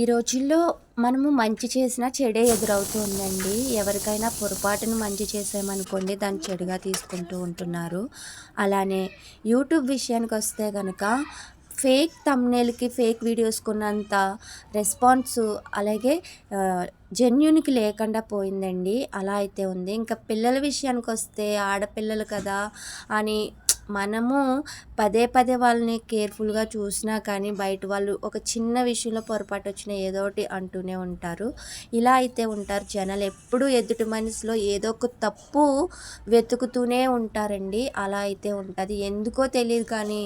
ఈ రోజుల్లో మనము మంచి చేసినా చెడే ఎదురవుతుందండి. ఎవరికైనా పొరపాటును మంచి చేసామనుకోండి దాన్ని చెడుగా తీసుకుంటూ ఉంటున్నారు. అలానే యూట్యూబ్ విషయానికి వస్తే కనుక ఫేక్ తమ్నేల్కి ఫేక్ వీడియోస్కున్నంత రెస్పాన్స్ అలాగే జెన్యున్కి లేకుండా పోయిందండి. అలా అయితే ఉంది. ఇంకా పిల్లల విషయానికి వస్తే ఆడపిల్లలు కదా అని మనము పదే పదే వాళ్ళని కేర్ఫుల్గా చూసినా కానీ బయట వాళ్ళు ఒక చిన్న విషయంలో పొరపాటు వచ్చిన ఏదో ఒకటి అంటూనే ఉంటారు. ఇలా అయితే ఉంటారు జనాలు. ఎప్పుడు ఎదుటి మనసులో ఏదో ఒక తప్పు వెతుకుతూనే ఉంటారండి. అలా అయితే ఉంటుంది. ఎందుకో తెలియదు కానీ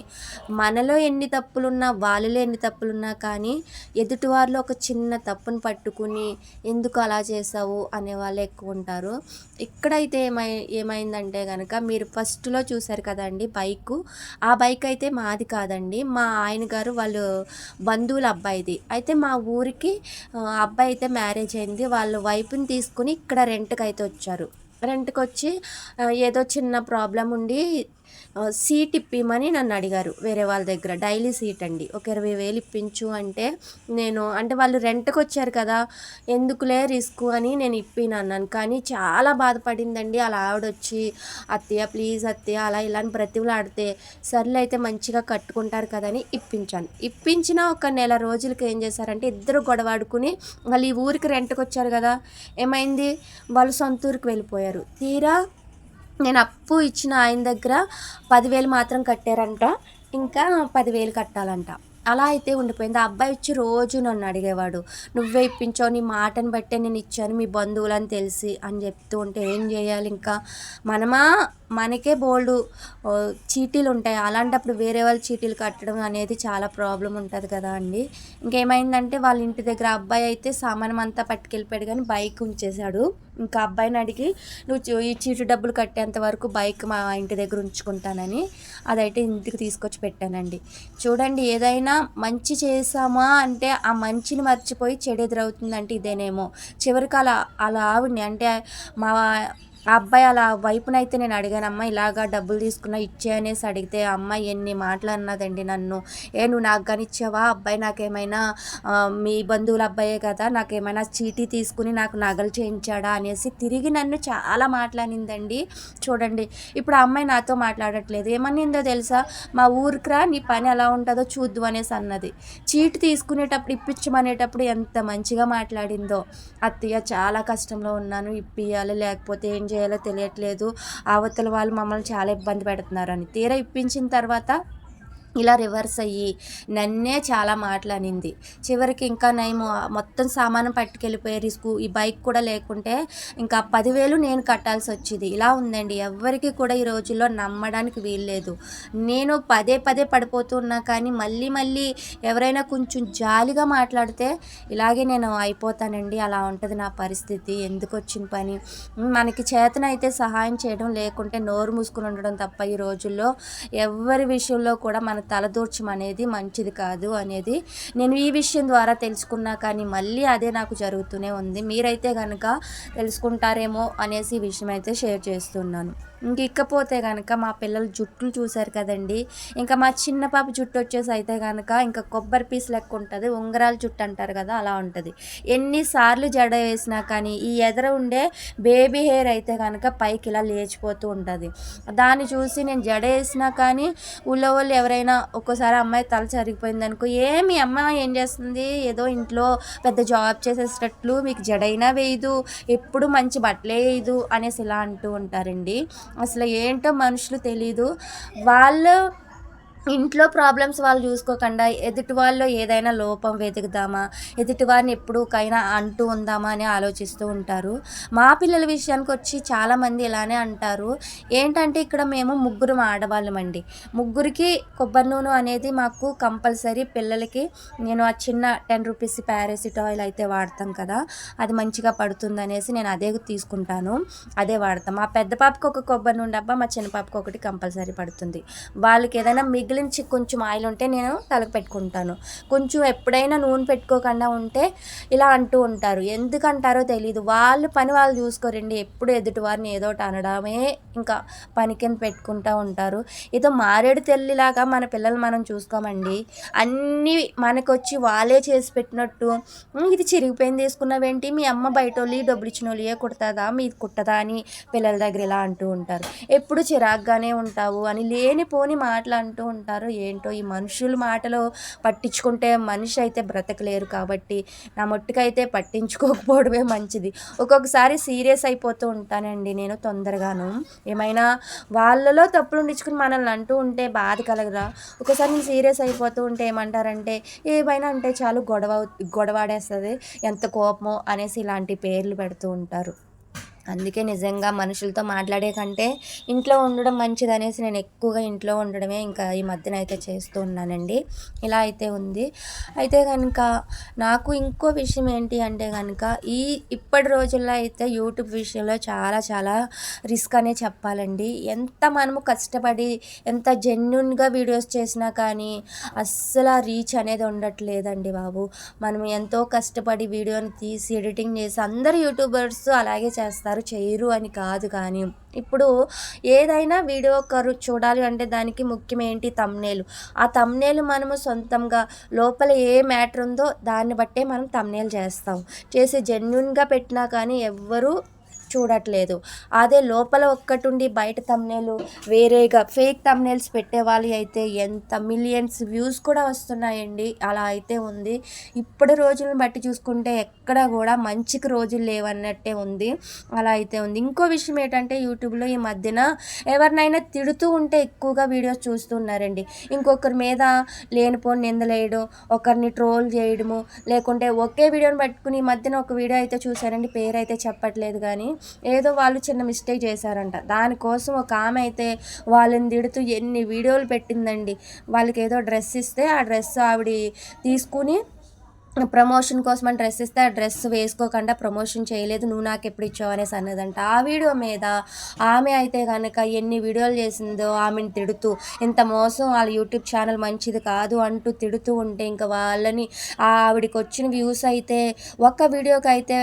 మనలో ఎన్ని తప్పులున్నా వాళ్ళలో ఎన్ని తప్పులున్నా కానీ ఎదుటి వారిలో ఒక చిన్న తప్పును పట్టుకుని ఎందుకు అలా చేసావు అనే వాళ్ళు ఎక్కువ ఉంటారు. ఇక్కడైతే ఏమై ఏమైందంటే కనుక మీరు ఫస్ట్లో చూసారు కదండి బైకు. ఆ బైక్ అయితే మాది కాదండి. మా ఆయన గారు వాళ్ళు బంధువుల అబ్బాయిది. అయితే మా ఊరికి అబ్బాయి అయితే మ్యారేజ్ అయింది. వాళ్ళ వైపుని తీసుకుని ఇక్కడ రెంట్కి అయితే వచ్చారు. రెంట్కి వచ్చి ఏదో చిన్న ప్రాబ్లం ఉండి సీట్ ఇప్పిమని నన్ను అడిగారు. వేరే వాళ్ళ దగ్గర డైలీ సీట్ అండి. ఒక ఇరవై వేలు ఇప్పించు అంటే నేను అంటే వాళ్ళు రెంట్కి వచ్చారు కదా ఎందుకులే రిస్క్ అని నేను ఇప్పిన అన్నాను. కానీ చాలా బాధపడిందండి. అలా ఆవిడ వచ్చి అత్తయ్య ప్లీజ్ అత్తయ్య అలా ఇలా అని బ్రతిమలాడితే సర్లే అయితే మంచిగా కట్టుకుంటారు కదని ఇప్పించాను. ఇప్పించిన ఒక నెల రోజులకి ఏం చేశారంటే ఇద్దరు గొడవాడుకుని వాళ్ళు ఈ ఊరికి రెంట్కి వచ్చారు కదా ఏమైంది? వాళ్ళు సొంత ఊరికి వెళ్ళిపోయారు. తీరా నేను అప్పు ఇచ్చిన ఆయన దగ్గర పదివేలు మాత్రం కట్టారంట. ఇంకా పదివేలు కట్టాలంట. అలా అయితే ఉండిపోయింది. ఆ అబ్బాయి వచ్చి రోజు నన్ను అడిగేవాడు. నువ్వే ఇప్పించావు నీ మాటను బట్టే నేను ఇచ్చాను మీ బంధువులని తెలిసి అని చెప్తూ ఉంటే ఏం చేయాలి ఇంకా? మనమా? మనకే బోల్డ్ చీటీలు ఉంటాయి. అలాంటప్పుడు వేరే వాళ్ళు చీటీలు కట్టడం అనేది చాలా ప్రాబ్లం ఉంటుంది కదా అండి. ఇంకేమైందంటే వాళ్ళ ఇంటి దగ్గర అబ్బాయి అయితే సామానం అంతా పట్టుకెళ్ళిపోయాడు కానీ బైక్ ఉంచేశాడు. ఇంకా అబ్బాయిని అడిగి నువ్వు ఈ చీటు డబ్బులు కట్టేంత వరకు బైక్ మా ఇంటి దగ్గర ఉంచుకుంటానని అదైతే ఇంటికి తీసుకొచ్చి పెట్టానండి. చూడండి ఏదైనా మంచి చేసామా అంటే ఆ మంచిని మర్చిపోయి చెడు ఎదురవుతుందంటే ఇదేనేమో. చివరికి అలా అలా ఆవిడ్ని అంటే మా ఆ అబ్బాయి అలా వైపునైతే నేను అడిగానమ్మా ఇలాగా డబ్బులు తీసుకున్నా ఇచ్చే అనేసి అడిగితే అమ్మాయి ఎన్ని మాటలు అన్నదండి నన్ను. ఏ నువ్వు నాకు కానిచ్చావా అబ్బాయి నాకేమైనా మీ బంధువుల అబ్బాయే కదా నాకేమైనా చీటీ తీసుకుని నాకు నగలు చేయించాడా? అనేసి తిరిగి నన్ను చాలా మాట్లాడిందండి. చూడండి ఇప్పుడు ఆ అమ్మాయి నాతో మాట్లాడట్లేదు. ఏమనిందో తెలుసా? మా ఊరికిరా నీ పని ఎలా ఉంటుందో చూద్దు అనేసి అన్నది. చీటి తీసుకునేటప్పుడు ఇప్పించమనేటప్పుడు ఎంత మంచిగా మాట్లాడిందో. అత్తయ్య చాలా కష్టంలో ఉన్నాను ఇప్పియాలి లేకపోతే ఏం చేయాలో తెలియట్లేదు. అవతల వాళ్ళు మమ్మల్ని చాలా ఇబ్బంది పెడుతున్నారని తీరా ఇప్పించిన తర్వాత ఇలా రివర్స్ అయ్యి నన్నే చాలా మాట్లాడింది చివరికి ఇంకా నేను మొత్తం సామానం పట్టుకెళ్ళిపోయే రిస్క్ ఈ బైక్ కూడా లేకుంటే ఇంకా పదివేలు నేను కట్టాల్సి వచ్చేది. ఇలా ఉందండి. ఎవరికి కూడా ఈ రోజుల్లో నమ్మడానికి వీల్లేదు. నేను పదే పదే పడిపోతున్నా కానీ మళ్ళీ మళ్ళీ ఎవరైనా కొంచెం జాలిగా మాట్లాడితే ఇలాగే నేను అయిపోతానండి. అలా ఉంటుంది నా పరిస్థితి. ఎందుకు వచ్చిన పని? మనకి చేతనైతే సహాయం చేయడం లేకుంటే నోరు మూసుకుని ఉండడం తప్ప ఈ రోజుల్లో ఎవరి విషయంలో కూడా మన తలదూర్చం అనేది మంచిది కాదు అనేది నేను ఈ విషయం ద్వారా తెలుసుకున్నా కానీ మళ్ళీ అదే నాకు జరుగుతూనే ఉంది. మీరైతే కనుక తెలుసుకుంటారేమో అనేసి ఈ విషయం అయితే షేర్ చేస్తున్నాను. ఇంక ఇక్కపోతే కనుక మా పిల్లలు జుట్టులు చూశారు కదండి. ఇంకా మా చిన్న పాప జుట్టు వచ్చేసి అయితే కనుక ఇంకా కొబ్బరి పీస్ లెక్క ఉంటుంది. ఉంగరాల జుట్టు అంటారు కదా అలా ఉంటుంది. ఎన్నిసార్లు జడ వేసినా కానీ ఈ ఎదర ఉండే బేబీ హెయిర్ అయితే కనుక పైకి ఇలా లేచిపోతూ ఉంటుంది. దాన్ని చూసి నేను జడ వేసినా కానీ ఊళ్ళో వాళ్ళు ఎవరైనా ఒక్కోసారి అమ్మాయి తల చరిగిపోయింది అనుకో ఏమి అమ్మ ఏం చేస్తుంది? ఏదో ఇంట్లో పెద్ద జాబ్ చేసేటట్లు మీకు జడైనా వేయదు ఎప్పుడు మంచి బట్టలే వేయదు అనేసి ఇలా అంటూ ఉంటారండి. అసలు ఏంటో మనుషులు తెలీదు. వాళ్ళు ఇంట్లో ప్రాబ్లమ్స్ వాళ్ళు చూసుకోకుండా ఎదుటి వాళ్ళు ఏదైనా లోపం వెతుకుదామా ఎదుటి వారిని ఎప్పుడుకైనా అంటూ ఉందామా అని ఆలోచిస్తూ ఉంటారు. మా పిల్లల విషయానికి వచ్చి చాలామంది ఇలానే అంటారు. ఏంటంటే ఇక్కడ మేము ముగ్గురు ఆడవాళ్ళం అండి ముగ్గురికి కొబ్బరి నూనె అనేది మాకు కంపల్సరీ పిల్లలకి నేను ఆ చిన్న టెన్ రూపీస్ ప్యారాసిటాయిల్ అయితే వాడతాం కదా అది మంచిగా పడుతుంది అనేసి నేను అదే తీసుకుంటాను అదే వాడతాం. మా పెద్ద పాపకి ఒక కొబ్బరి నూనె డబ్బా మా చిన్న పాపకి ఒకటి కంపల్సరీ పడుతుంది. వాళ్ళకి ఏదైనా మిగ్ మిగిలించి కొంచెం ఆయిల్ ఉంటే నేను తలకు పెట్టుకుంటాను. కొంచెం ఎప్పుడైనా నూనె పెట్టుకోకుండా ఉంటే ఇలా అంటూ ఉంటారు. ఎందుకంటారో తెలియదు వాళ్ళు పని వాళ్ళు చూసుకోరండి. ఎప్పుడు ఎదుటి వారిని ఏదో ఒకటి అనడమే ఇంకా పని కింద పెట్టుకుంటూ ఉంటారు. ఏదో మారేడు తెల్లిలాగా మన పిల్లలు మనం చూసుకోమండి. అన్నీ మనకొచ్చి వాళ్ళే చేసి పెట్టినట్టు ఇది చిరిగిపోయింది తీసుకున్నావేంటి? మీ అమ్మ బయట వాళ్ళు డబ్బులు ఇచ్చిన వాళ్ళే కుడతాదా? మీది కుట్టదా? అని పిల్లల దగ్గర ఇలా అంటూ ఉంటారు. ఎప్పుడు చిరాగ్గానే ఉంటావు? అని లేనిపోని మాటలు అంటూ ఉంటారు ఏంటో ఈ మనుషుల మాటలు పట్టించుకుంటే మనిషి అయితే బ్రతకలేరు కాబట్టి నా మట్టుకైతే పట్టించుకోకపోవడమే మంచిది. ఒక్కొక్కసారి సీరియస్ అయిపోతూ ఉంటానండి నేను తొందరగాను. ఏమైనా వాళ్ళలో తప్పులు ఉండించుకుని మనల్ని అంటూ ఉంటే బాధ కలగదా? ఒకసారి నేను సీరియస్ అయిపోతూ ఉంటే ఏమంటారంటే ఏమైనా అంటే చాలు గొడవ గొడవాడేస్తుంది. ఎంత కోపమో అనేసి ఇలాంటి పేర్లు పెడుతూ ఉంటారు. అందుకే నిజంగా మనుషులతో మాట్లాడే కంటే ఇంట్లో ఉండడం మంచిది అనేసి నేను ఎక్కువగా ఇంట్లో ఉండడమే ఇంకా ఈ మధ్యన అయితే చేస్తూ ఉన్నానండి. ఇలా అయితే ఉంది. అయితే కనుక నాకు ఇంకో విషయం ఏంటి అంటే కనుక ఈ ఇప్పటి రోజుల్లో అయితే యూట్యూబ్ విషయంలో చాలా చాలా రిస్క్ అనే చెప్పాలండి. ఎంత మనము కష్టపడి ఎంత జెన్యున్గా వీడియోస్ చేసినా కానీ అస్సలు రీచ్ అనేది ఉండట్లేదండి బాబు. మనం ఎంతో కష్టపడి వీడియోని తీసి ఎడిటింగ్ చేసి అందరు యూట్యూబర్స్ అలాగే చేస్తారు. చేయరు అని కాదు కానీ ఇప్పుడు ఏదైనా వీడియో ఒకరు చూడాలి అంటే దానికి ముఖ్యం ఏంటి తమ్నేలు ఆ తమ్నేలు మనము సొంతంగా లోపల ఏ మ్యాటర్ ఉందో దాన్ని బట్టే మనం తమ్నేలు చేస్తాం. చేసి జెన్యున్గా పెట్టినా కానీ ఎవ్వరూ చూడట్లేదు. అదే లోపల ఒక్కటుండి బయట తమ్నేలు వేరేగా ఫేక్ తమ్నేల్స్ పెట్టేవాళ్ళు అయితే ఎంత మిలియన్స్ వ్యూస్ కూడా వస్తున్నాయండి. అలా అయితే ఉంది. ఇప్పటి రోజులను బట్టి చూసుకుంటే ఎక్కడ కూడా మంచికి రోజులు లేవన్నట్టే ఉంది. అలా అయితే ఉంది. ఇంకో విషయం ఏంటంటే యూట్యూబ్లో ఈ మధ్యన ఎవరినైనా తిడుతూ ఉంటే ఎక్కువగా వీడియోస్ చూస్తున్నారండి. ఇంకొకరి మీద లేనిపోని నిందలేయడం ఒకరిని ట్రోల్ చేయడము లేకుంటే ఒకే వీడియోని పట్టుకుని ఈ మధ్యన ఒక వీడియో అయితే చూసారండి పేరు అయితే చెప్పట్లేదు కానీ ఏదో వాళ్ళు చిన్న మిస్టేక్ చేశారంట. దానికోసం ఒక ఆమె అయితే వాళ్ళని తిడుతూ ఎన్ని వీడియోలు పెట్టిందండి. వాళ్ళకి ఏదో డ్రెస్ ఇస్తే ఆ డ్రెస్ ఆవిడ తీసుకుని ప్రమోషన్ కోసం అని డ్రెస్ ఇస్తే ఆ డ్రెస్ వేసుకోకుండా ప్రమోషన్ చేయలేదు నువ్వు నాకు ఎప్పుడు ఇచ్చావు అనేసి అన్నదంట. ఆ వీడియో మీద ఆమె అయితే కనుక ఎన్ని వీడియోలు చేసిందో ఆమెను తిడుతూ ఇంత మోసం వాళ్ళ యూట్యూబ్ ఛానల్ మంచిది కాదు అంటూ తిడుతూ ఉంటే ఇంకా వాళ్ళని ఆవిడకి వచ్చిన వ్యూస్ అయితే ఒక్క వీడియోకి అయితే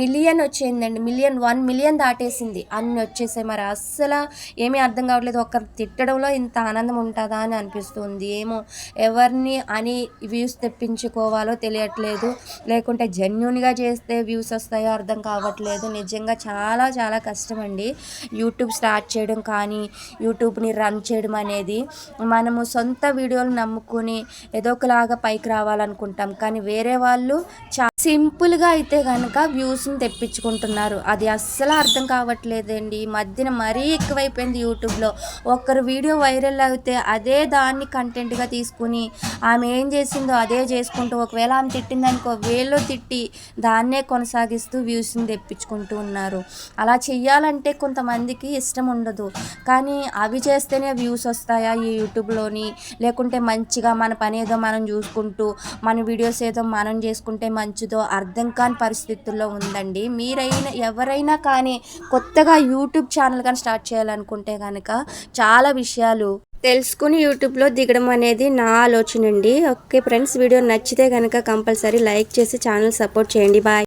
మిలియన్ వచ్చిందండి. మిలియన్ వన్ మిలియన్ దాటేసింది. అన్ని వచ్చేసాయి. మరి అస్సలు ఏమీ అర్థం కావట్లేదు. ఒకరు తిట్టడంలో ఇంత ఆనందం ఉంటుందా అని అనిపిస్తుంది. ఏమో ఎవరిని అని వ్యూస్ తెప్పించుకోవాలో తెలియట్లేదు. లేకుంటే జెన్యున్గా చేస్తే వ్యూస్ వస్తాయో అర్థం కావట్లేదు. నిజంగా చాలా చాలా కష్టం అండి యూట్యూబ్ స్టార్ట్ చేయడం కానీ యూట్యూబ్ని రన్ చేయడం అనేది మనము సొంత వీడియోలు నమ్ముకుని ఏదో ఒకలాగా పైకి రావాలనుకుంటాం. కానీ వేరే వాళ్ళు చా సింపుల్గా అయితే కనుక వ్యూస్ని తెప్పించుకుంటున్నారు. అది అస్సలు అర్థం కావట్లేదండి. ఈ మధ్యన మరీ ఎక్కువైపోయింది యూట్యూబ్లో. ఒక్కరు వీడియో వైరల్ అయితే అదే దాన్ని కంటెంట్గా తీసుకుని ఆమె ఏం చేసిందో అదే చేసుకుంటూ ఒకవేళ ఆమె తిట్టిందనుకో వేలో తిట్టి దాన్నే కొనసాగిస్తూ వ్యూస్ని తెప్పించుకుంటూ ఉన్నారు. అలా చెయ్యాలంటే కొంతమందికి ఇష్టం ఉండదు. కానీ అవి చేస్తేనే వ్యూస్ వస్తాయా ఈ యూట్యూబ్లోని? లేకుంటే మంచిగా మన పని ఏదో మనం చూసుకుంటూ మన వీడియోస్ ఏదో మనం చేసుకుంటే మంచిది అర్థం కాని పరిస్థితుల్లో ఉందండి. మీరైనా ఎవరైనా కానీ కొత్తగా యూట్యూబ్ ఛానల్ కానీ స్టార్ట్ చేయాలనుకుంటే కనుక చాలా విషయాలు తెలుసుకుని యూట్యూబ్లో దిగడం అనేది నా ఆలోచన అండి. ఓకే ఫ్రెండ్స్ వీడియో నచ్చితే కనుక కంపల్సరీ లైక్ చేసి ఛానల్ సపోర్ట్ చేయండి. బాయ్.